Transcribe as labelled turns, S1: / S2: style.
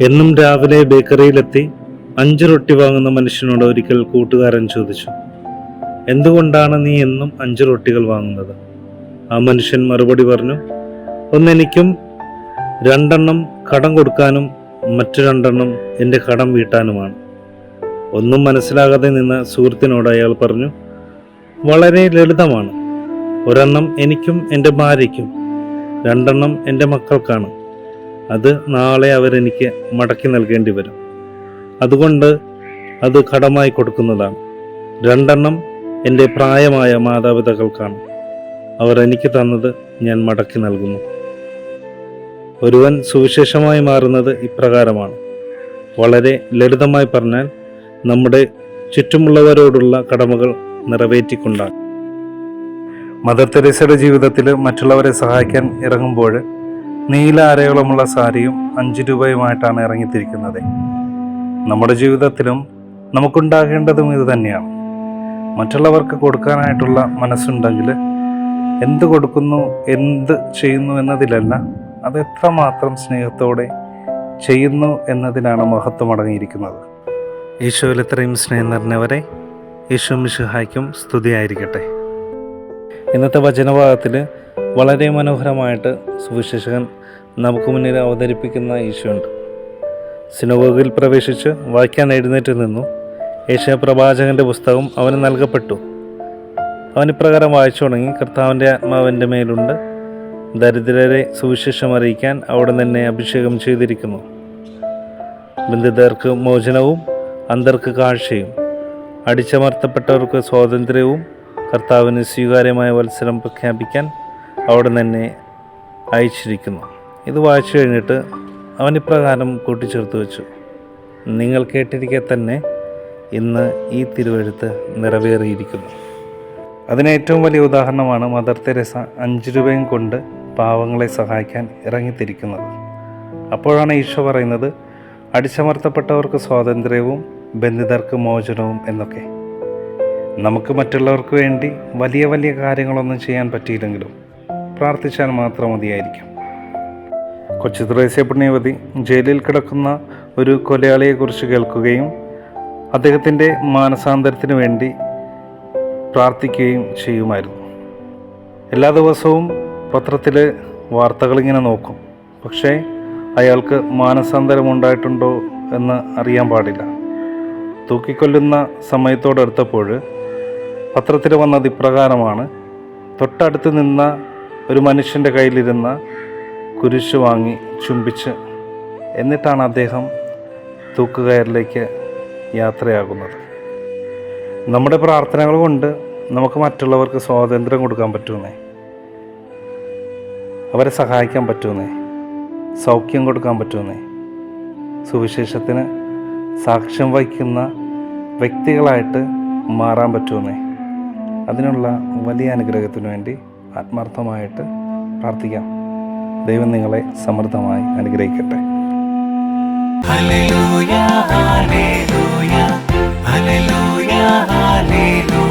S1: എന്നും രാവിലെ ബേക്കറിയിലെത്തി അഞ്ച് റൊട്ടി വാങ്ങുന്ന മനുഷ്യനോട് ഒരിക്കൽ കൂട്ടുകാരൻ ചോദിച്ചു എന്തുകൊണ്ടാണ് നീ എന്നും അഞ്ച് റൊട്ടികൾ വാങ്ങുന്നത്? ആ മനുഷ്യൻ മറുപടി പറഞ്ഞു ഒന്നെനിക്കും രണ്ടെണ്ണം കടം കൊടുക്കാനും മറ്റു രണ്ടെണ്ണം എന്റെ കടം വീട്ടാനുമാണ്. ഒന്നും മനസ്സിലാകാതെ നിന്ന സുഹൃത്തിനോട് അയാൾ പറഞ്ഞു വളരെ ലളിതമാണ്. ഒരെണ്ണം എനിക്കും എന്റെ ഭാര്യയ്ക്കും രണ്ടെണ്ണം എന്റെ മക്കൾക്കാണ്. അത് നാളെ അവരെനിക്ക് മടക്കി നൽകേണ്ടി വരും. അതുകൊണ്ട് അത് കടമായി കൊടുക്കുന്നതാണ്. രണ്ടെണ്ണം എന്റെ പ്രായമായ മാതാപിതാക്കൾക്കാണ്. അവർ എനിക്ക് തന്നത് ഞാൻ മടക്കി നൽകുന്നു. ഒരുവൻ സുവിശേഷമായി മാറുന്നത് ഇപ്രകാരമാണ്. വളരെ ലളിതമായി പറഞ്ഞാൽ നമ്മുടെ ചുറ്റുമുള്ളവരോടുള്ള കടമകൾ നിറവേറ്റിക്കൊണ്ടാണ്. മദർ തെരേസയുടെ ജീവിതത്തിൽ മറ്റുള്ളവരെ സഹായിക്കാൻ ഇറങ്ങുമ്പോൾ നീല അരയോളമുള്ള സാരിയും അഞ്ച് രൂപയുമായിട്ടാണ് ഇറങ്ങിത്തിരിക്കുന്നത്. നമ്മുടെ ജീവിതത്തിലും നമുക്കുണ്ടാകേണ്ടതും ഇത് തന്നെയാണ്. മറ്റുള്ളവർക്ക് കൊടുക്കാനായിട്ടുള്ള മനസ്സുണ്ടെങ്കിൽ എന്ത് കൊടുക്കുന്നു എന്ത് ചെയ്യുന്നു എന്നതിലല്ല അത് എത്രമാത്രം സ്നേഹത്തോടെ ചെയ്യുന്നു എന്നതിനാണ് മഹത്വം അടങ്ങിയിരിക്കുന്നത്. ഈശോയിൽ ഇത്രയും സ്നേഹം നിറഞ്ഞവരെ യേശു മിശുഹായ്ക്കും സ്തുതിയായിരിക്കട്ടെ. ഇന്നത്തെ വചനഭാഗത്തിൽ വളരെ മനോഹരമായിട്ട് സുവിശേഷകൻ നമുക്ക് മുന്നിൽ അവതരിപ്പിക്കുന്ന ഈശോയുണ്ട്. സിനഗോഗിൽ പ്രവേശിച്ച് വായിക്കാൻ എഴുന്നേറ്റ് നിന്നു. ഏഷ്യ പ്രവാചകന്റെ പുസ്തകം അവന് നൽകപ്പെട്ടു. അവൻ ഇപ്രകാരം വായിച്ചു തുടങ്ങി കർത്താവിന്റെ ആത്മാവിന്റെ മേലുണ്ട്. ദരിദ്രരെ സുവിശേഷം അറിയിക്കാൻ അവിടെ തന്നെ അഭിഷേകം ചെയ്തിരിക്കുന്നു. ബന്ധിതർക്ക് മോചനവും അന്തർക്ക് കാഴ്ചയും. അടിച്ചമർത്തപ്പെട്ടവർക്ക് സ്വാതന്ത്ര്യവും കർത്താവിന് സ്വീകാര്യമായ വത്സരം പ്രഖ്യാപിക്കാൻ അവിടെ തന്നെ അയച്ചിരിക്കുന്നു. ഇത് വായിച്ചു കഴിഞ്ഞിട്ട് അവൻ ഇപ്രകാരം കൂട്ടിച്ചേർത്ത് വെച്ചു. നിങ്ങൾ കേട്ടിരിക്കെ തന്നെ ഇന്ന് ഈ തിരുവഴുത്ത് നിറവേറിയിരിക്കുന്നു. അതിന് ഏറ്റവും വലിയ ഉദാഹരണമാണ് മദർ തെരേസ അഞ്ച് രൂപയും കൊണ്ട് പാവങ്ങളെ സഹായിക്കാൻ ഇറങ്ങിത്തിരിക്കുന്നത്. അപ്പോഴാണ് ഈശോ പറയുന്നത് അടിച്ചമർത്തപ്പെട്ടവർക്ക് സ്വാതന്ത്ര്യവും ബന്ധിതർക്ക് മോചനവും എന്നൊക്കെ. നമുക്ക് മറ്റുള്ളവർക്ക് വേണ്ടി വലിയ വലിയ കാര്യങ്ങളൊന്നും ചെയ്യാൻ പറ്റിയില്ലെങ്കിലും പ്രാർത്ഥിച്ചാൽ മാത്രം മതിയായിരിക്കും. കൊച്ചു ത്രേസ്യ പുണ്യവതി ജയിലിൽ കിടക്കുന്ന ഒരു കൊലയാളിയെക്കുറിച്ച് കേൾക്കുകയും അദ്ദേഹത്തിന്റെ മാനസാന്തരത്തിന് വേണ്ടി പ്രാർത്ഥിക്കുകയും ചെയ്യുമായിരുന്നു. എല്ലാ ദിവസവും പത്രത്തിൽ വാർത്തകളിങ്ങനെ നോക്കും. പക്ഷേ അയാൾക്ക് മാനസാന്തരം ഉണ്ടായിട്ടുണ്ടോ എന്ന് അറിയാൻ പാടില്ല. തൂക്കിക്കൊല്ലുന്ന സമയത്തോടടുത്തപ്പോൾ പത്രത്തിൽ വന്നത് ഇപ്രകാരമാണ്. തൊട്ടടുത്ത് നിന്ന ഒരു മനുഷ്യന്റെ കയ്യിലിരുന്ന കുരിശ് വാങ്ങി ചുംബിച്ച് എന്നിട്ടാണ് അദ്ദേഹം തൂക്കുകയറിലേക്ക് യാത്രയാകുന്നത്. നമ്മുടെ പ്രാർത്ഥനകൾ കൊണ്ട് നമുക്ക് മറ്റുള്ളവർക്ക് സ്വാതന്ത്ര്യം കൊടുക്കാൻ പറ്റുന്നേ? അവരെ സഹായിക്കാൻ പറ്റുന്നേ? സൗഖ്യം കൊടുക്കാൻ പറ്റുന്നേ? സുവിശേഷത്തിന് സാക്ഷ്യം വഹിക്കുന്ന വ്യക്തികളായിട്ട് മാറാൻ പറ്റുമെന്നേ അതിനുള്ള വലിയ അനുഗ്രഹത്തിന് വേണ്ടി ആത്മാർത്ഥമായിട്ട് പ്രാർത്ഥിക്കാം. ദൈവം നിങ്ങളെ സമൃദ്ധമായി അനുഗ്രഹിക്കട്ടെ.
S2: ഹല്ലേലൂയ ഹല്ലേലൂയ ഹല്ലേലൂയ ഹല്ലേലൂയ.